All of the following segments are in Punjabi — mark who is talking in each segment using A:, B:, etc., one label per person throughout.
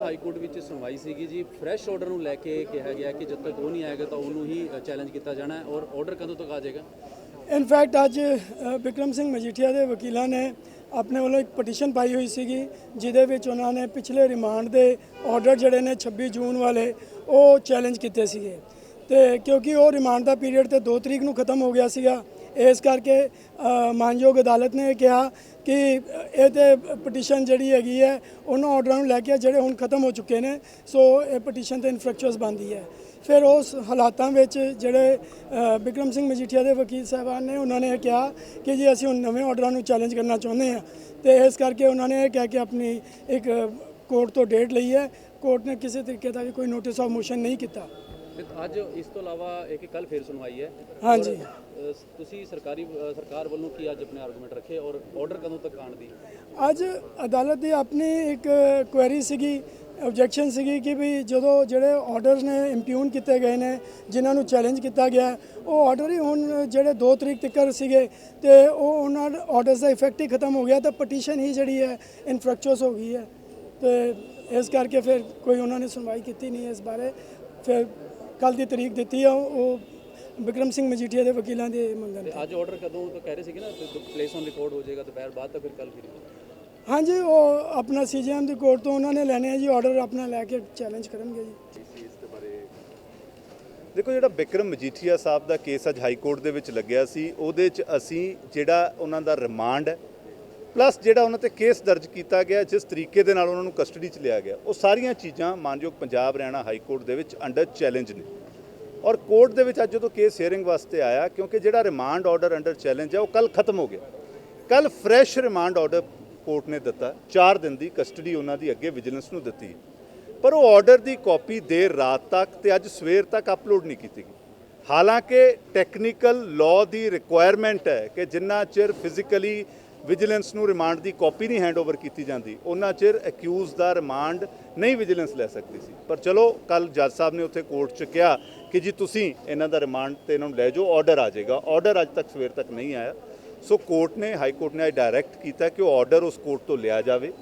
A: ਹਾਈ ਕੋਰਟ ਵਿੱਚ ਸੁਣਵਾਈ ਸੀਗੀ ਜੀ। ਫਰੈਸ਼ ਆਰਡਰ ਨੂੰ ਲੈ ਕੇ ਕਿਹਾ ਗਿਆ ਕਿ ਜਦ ਤੱਕ ਉਹ ਨਹੀਂ ਆਏਗਾ ਤਾਂ ਉਹਨੂੰ ਹੀ ਚੈਲੰਜ ਕੀਤਾ ਜਾਣਾ ਹੈ ਔਰ ਆਰਡਰ ਕਦੋਂ ਤੱਕ ਆ ਜਾਏਗਾ?
B: ਇਨਫੈਕਟ ਅੱਜ ਅ, ਸਿੰਘ ਮਜੀਠੀਆ ਦੇ ਵਕੀਲਾਂ ਨੇ ਆਪਣੇ ਵੱਲੋਂ ਇੱਕ ਪਟੀਸ਼ਨ ਪਾਈ ਹੋਈ ਸੀਗੀ ਜਿਹਦੇ ਵਿੱਚ ਉਹਨਾਂ ਨੇ ਪਿਛਲੇ ਰਿਮਾਂਡ ਦੇ ਆਰਡਰ ਜਿਹੜੇ ਨੇ 26 ਜੂਨ ਵਾਲੇ ਉਹ ਚੈਲੰਜ ਕੀਤੇ ਸੀਗੇ। ਤੇ ਕਿਉਂਕਿ ਉਹ ਰਿਮਾਂਡ ਦਾ ਪੀਰੀਅਡ ਤੇ 2 ਤਰੀਕ ਨੂੰ ਖਤਮ ਹੋ ਗਿਆ ਸੀਗਾ ਇਸ ਕਰਕੇ ਮਾਨਯੋਗ ਅਦਾਲਤ ਨੇ ਕਿਹਾ ਕਿ ਇਹ ਤੇ ਪਟੀਸ਼ਨ ਜਿਹੜੀ ਹੈਗੀ ਹੈ, ਉਹਨਾਂ ਆਰਡਰਾਂ ਨੂੰ ਲੈ ਕੇ ਜਿਹੜੇ ਹੁਣ ਖਤਮ ਹੋ ਚੁੱਕੇ ਨੇ, ਸੋ ਇਹ ਪਟੀਸ਼ਨ ਤੇ ਇਨਫਰੈਕਚੁਅਸ ਬਣਦੀ ਹੈ। ਫਿਰ ਉਸ ਹਾਲਾਤਾਂ ਵਿੱਚ ਜਿਹੜੇ ਬਿਕਰਮ ਸਿੰਘ ਮਜੀਠੀਆ ਦੇ ਵਕੀਲ ਸਾਹਿਬਾਨ ਨੇ, ਉਹਨਾਂ ਨੇ ਇਹ ਕਿਹਾ ਕਿ ਜੀ ਅਸੀਂ ਹੁਣ ਨਵੇਂ ਆਰਡਰਾਂ ਨੂੰ ਚੈਲੰਜ ਕਰਨਾ ਚਾਹੁੰਦੇ ਹਾਂ। ਤੇ ਇਸ ਕਰਕੇ ਉਹਨਾਂ ਨੇ ਇਹ ਕਹਿ ਕੇ ਆਪਣੀ ਇੱਕ ਕੋਰਟ ਤੋਂ ਡੇਟ ਲਈ ਹੈ। ਕੋਰਟ ਨੇ ਕਿਸੇ ਤਰੀਕੇ ਦਾ ਵੀ ਕੋਈ ਨੋਟਿਸ ਆਫ ਮੋਸ਼ਨ ਨਹੀਂ ਕੀਤਾ।
A: ਅੱਜ ਇਸ ਤੋਂ ਇਲਾਵਾ ਇੱਕ ਕੱਲ ਫੇਰ ਸੁਣਵਾਈ ਹੈ।
B: ਹਾਂਜੀ।
A: ਔਰ, ਅ, ਤੁਸੀਂ ਸਰਕਾਰੀ ਅ, ਸਰਕਾਰ ਵੱਲੋਂ ਕੀ ਅੱਜ ਆਪਣੇ ਆਰਗੂਮੈਂਟ ਰੱਖੇ ਔਰ ਆਰਡਰ ਕਦੋਂ ਤੱਕ ਆਉਣ ਦੀ?
B: ਅੱਜ ਅਦਾਲਤ ਦੀ ਆਪਣੀ ਇੱਕ ਕੁਐਰੀ ਸੀਗੀ ਆਬਜੈਕਸ਼ਨ ਸੀਗੀ ਕਿ ਵੀ ਜਦੋਂ ਜਿਹੜੇ ਆਰਡਰਸ ਨੇ ਇੰਪਿਊਨ ਕੀਤੇ ਗਏ ਨੇ ਜਿਨ੍ਹਾਂ ਨੂੰ ਚੈਲੰਜ ਕੀਤਾ ਗਿਆ ਉਹ ਆਰਡਰ ਹੀ ਹੁਣ ਜਿਹੜੇ 2 ਤਰੀਕ ਤੱਕ ਸੀਗੇ ਤੇ ਉਹ ਉਹਨਾਂ ਆਰਡਰਸ ਦਾ ਇਫੈਕਟ ਹੀ ਖਤਮ ਹੋ ਗਿਆ ਤਾਂ ਪਟੀਸ਼ਨ ਹੀ ਜਿਹੜੀ ਹੈ ਇਨਫਰੈਕਚੁਅਸ ਹੋ ਗਈ ਹੈ। ਤੇ ਇਸ ਕਰਕੇ ਫਿਰ ਕੋਈ ਉਹਨਾਂ ਨੇ ਸੁਣਵਾਈ ਕੀਤੀ ਨਹੀਂ ਇਸ ਬਾਰੇ ਫਿਰ ਕੱਲ ਦੀ ਤਰੀਕ ਦਿੱਤੀ ਆ ਉਹ ਬਿਕਰਮ ਸਿੰਘ ਮਜੀਠੀਆ ਦੇ ਵਕੀਲਾਂ ਦੇ ਮੰਗਣ
A: ਤੇ ਅੱਜ ਆਰਡਰ ਕਦੋਂ ਤੋਂ ਕਹਿ ਰਹੇ ਸੀਗੇ ਨਾ ਪਲੇਸ ਔਨ ਰਿਕਾਰਡ ਹੋ ਜਾਏਗਾ ਦੁਪਹਿਰ ਬਾਅਦ ਤਾਂ ਫਿਰ ਕੱਲ ਫਿਰ
B: ਹਾਂਜੀ ਉਹ ਆਪਣਾ ਸੀਜੀਐਮ ਦੀ ਕੋਰਟ ਤੋਂ ਉਹਨਾਂ ਨੇ ਲੈਣੇ ਆ ਜੀ ਆਰਡਰ ਆਪਣਾ ਲੈ ਕੇ ਚੈਲੰਜ ਕਰਨਗੇ ਜੀ।
C: ਦੇਖੋ ਜਿਹੜਾ ਬਿਕਰਮ ਮਜੀਠੀਆ ਸਾਹਿਬ ਦਾ ਕੇਸ ਅੱਜ ਹਾਈ ਕੋਰਟ ਦੇ ਵਿੱਚ ਲੱਗਿਆ ਸੀ ਉਹਦੇ 'ਚ ਅਸੀਂ ਜਿਹੜਾ ਉਹਨਾਂ ਦਾ ਰਿਮਾਂਡ ਹੈ ਪਲੱਸ ਜਿਹੜਾ ਉਹਨਾਂ ਤੇ ਕੇਸ ਦਰਜ ਕੀਤਾ ਗਿਆ, ਜਿਸ ਤਰੀਕੇ ਦੇ ਨਾਲ ਉਹਨਾਂ ਨੂੰ ਕਸਟਡੀ 'ਚ ਲਿਆ ਗਿਆ, ਉਹ ਸਾਰੀਆਂ ਚੀਜ਼ਾਂ ਮਾਨਯੋਗ ਪੰਜਾਬ ਹਰਿਆਣਾ ਹਾਈ ਕੋਰਟ ਦੇ ਵਿੱਚ ਅੰਡਰ ਚੈਲੰਜ ਨੇ। ਔਰ ਕੋਰਟ ਦੇ ਵਿੱਚ ਅੱਜ ਜਦੋਂ ਕੇਸ ਹੀਅਰਿੰਗ ਵਾਸਤੇ ਆਇਆ, ਕਿਉਂਕਿ ਜਿਹੜਾ ਰਿਮਾਂਡ ਆਰਡਰ ਅੰਡਰ ਚੈਲੰਜ ਹੈ ਉਹ ਕੱਲ ਖਤਮ ਹੋ ਗਿਆ। ਕੱਲ ਫਰੈਸ਼ ਰਿਮਾਂਡ ਆਰਡਰ ਕੋਰਟ ਨੇ ਦਿੱਤਾ 4 ਦਿਨ ਦੀ ਕਸਟਡੀ ਉਹਨਾਂ ਦੀ ਅੱਗੇ ਵਿਜੀਲੈਂਸ ਨੂੰ ਦਿੱਤੀ। ਪਰ ਉਹ ਆਰਡਰ ਦੀ ਕਾਪੀ ਦੇਰ ਰਾਤ ਤੱਕ ਤੇ ਅੱਜ ਸਵੇਰ ਤੱਕ ਅਪਲੋਡ ਨਹੀਂ ਕੀਤੀ ਗਈ। ਹਾਲਾਂਕਿ ਟੈਕਨੀਕਲ ਲਾਅ ਦੀ ਰਿਕੁਆਇਰਮੈਂਟ ਹੈ ਕਿ ਜਿੰਨਾ ਚਿਰ ਫਿਜ਼ੀਕਲੀ ਵਿਜੀਲੈਂਸ ਨੂੰ ਰਿਮਾਂਡ ਦੀ ਕਾਪੀ ਨਹੀਂ ਹੈਂਡਓਵਰ ਕੀਤੀ ਜਾਂਦੀ। ਉਹਨਾਂ ਚਿਰ ਅਕਿਊਜ਼ ਦਾ ਰਿਮਾਂਡ ਨਹੀਂ ਵਿਜੀਲੈਂਸ ਲੈ ਸਕਦੀ ਸੀ। ਪਰ ਚਲੋ ਕੱਲ ਜੱਜ ਸਾਹਿਬ ਨੇ ਉੱਥੇ ਕੋਰਟ 'ਚ ਕਿਹਾ ਕਿ ਜੀ ਤੁਸੀਂ ਇਹਨਾਂ ਦਾ ਰਿਮਾਂਡ ਤੇ ਇਹਨਾਂ ਨੂੰ ਲੈ ਜਾਓ ਆਰਡਰ ਆ ਜਾਏਗਾ। ਆਰਡਰ ਅੱਜ ਤੱਕ ਸਵੇਰ ਤੱਕ ਨਹੀਂ ਆਇਆ। ਸੋ ਕੋਰਟ ਨੇ, ਹਾਈ ਕੋਰਟ ਨੇ ਡਾਇਰੈਕਟ ਕੀਤਾ ਕਿ ਉਹ ਆਰਡਰ ਉਸ ਕੋਰਟ ਤੋਂ ਲਿਆ ਜਾਵੇ।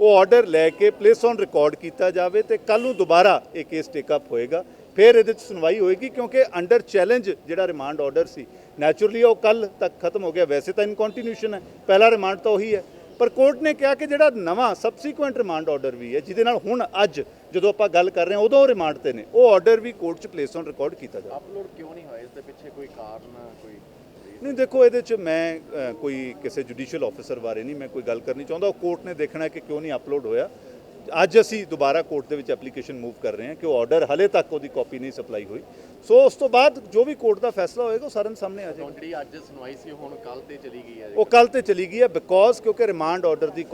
C: ਉਹ ਆਰਡਰ ਲੈ ਕੇ ਪਲੇਸ ਔਨ ਰਿਕਾਰਡ ਕੀਤਾ ਜਾਵੇ ਤੇ ਕੱਲ ਨੂੰ ਦੁਬਾਰਾ ਇਹ ਕੇਸ ਟੇਕ ਅਪ ਹੋਏਗਾ। ਫਿਰ ਇਹਦੇ 'ਚ ਸੁਣਵਾਈ ਹੋਏਗੀ ਕਿਉਂਕਿ ਅੰਡਰ ਚੈਲੰਜ ਜਿਹੜਾ ਰਿਮਾਂਡ ਆਰਡਰ ਸੀ ਨੈਚੁਰਲੀ ਉਹ ਕੱਲ ਤੱਕ ਖਤਮ ਹੋ ਗਿਆ। ਵੈਸੇ ਤਾਂ ਇਨ ਕੰਟੀਨਿਊਸ਼ਨ ਹੈ ਪਹਿਲਾ ਰਿਮਾਂਡ ਤਾਂ ਉਹੀ ਹੈ। ਪਰ ਕੋਰਟ ਨੇ ਕਿਹਾ ਕਿ ਜਿਹੜਾ ਨਵਾਂ ਸਬਸੀਕੁਐਂਟ ਰਿਮਾਂਡ ਆਰਡਰ ਵੀ ਹੈ ਜਿਹਦੇ ਨਾਲ ਹੁਣ ਅੱਜ ਜਦੋਂ ਆਪਾਂ ਗੱਲ ਕਰ ਰਹੇ ਹਾਂ ਉਦੋਂ ਰਿਮਾਂਡ ਤੇ ਨੇ। ਉਹ ਆਰਡਰ ਵੀ ਕੋਰਟ 'ਚ ਪਲੇਸ ਔਨ ਰਿਕਾਰਡ ਕੀਤਾ ਜਾਵੇ।
D: ਅਪਲੋਡ ਕਿਉਂ ਨਹੀਂ ਹੋਇਆ? ਇਸ ਦੇ ਪਿੱਛੇ ਕੋਈ ਕਾਰਨ ਕੋਈ
C: ਨਹੀਂ ਦੇਖੋ ਇਹਦੇ 'ਚ ਮੈਂ ਕੋਈ ਕਿਸੇ ਜੁਡੀਸ਼ੀਅਲ ਆਫੀਸਰ ਬਾਰੇ ਨਹੀਂ ਮੈਂ ਕੋਈ ਗੱਲ ਕਰਨੀ ਚਾਹੁੰਦਾ। ਉਹ ਕੋਰਟ ਨੇ ਦੇਖਣਾ ਕਿ ਕਿਉਂ ਨਹੀਂ ਅਪਲੋਡ ਹੋਇਆ। ਅੱਜ ਅਸੀਂ ਦੁਬਾਰਾ ਕੋਰਟ ਦੇ ਵਿੱਚ ਐਪਲੀਕੇਸ਼ਨ ਮੂਵ ਕਰ ਰਹੇ ਹਾਂ ਕਿ ਉਹ ਆਰਡਰ ਹਲੇ ਤੱਕ ਉਹਦੀ ਕਾਪੀ ਨਹੀਂ ਸਪਲਾਈ ਹੋਈ। ਸੋ ਉਸ ਤੋਂ ਬਾਅਦ ਜੋ ਵੀ ਕੋਰਟ ਦਾ ਫੈਸਲਾ ਹੋਏਗਾ ਉਹ ਸਾਰਿਆਂ ਸਾਹਮਣੇ ਆ ਜਾਏਗਾ।
D: ਜਿਹੜੀ ਅੱਜ ਸੁਣਵਾਈ ਸੀ ਹੁਣ ਕੱਲ ਤੇ ਚਲੀ ਗਈ ਹੈ
C: ਉਹ ਕੱਲ ਤੇ ਚਲੀ ਗਈ ਹੈ ਬਿਕੋਜ਼ ਕਿਉਂਕਿ ਰਿਮਾਂਡ ਆਰਡਰ ਦੀ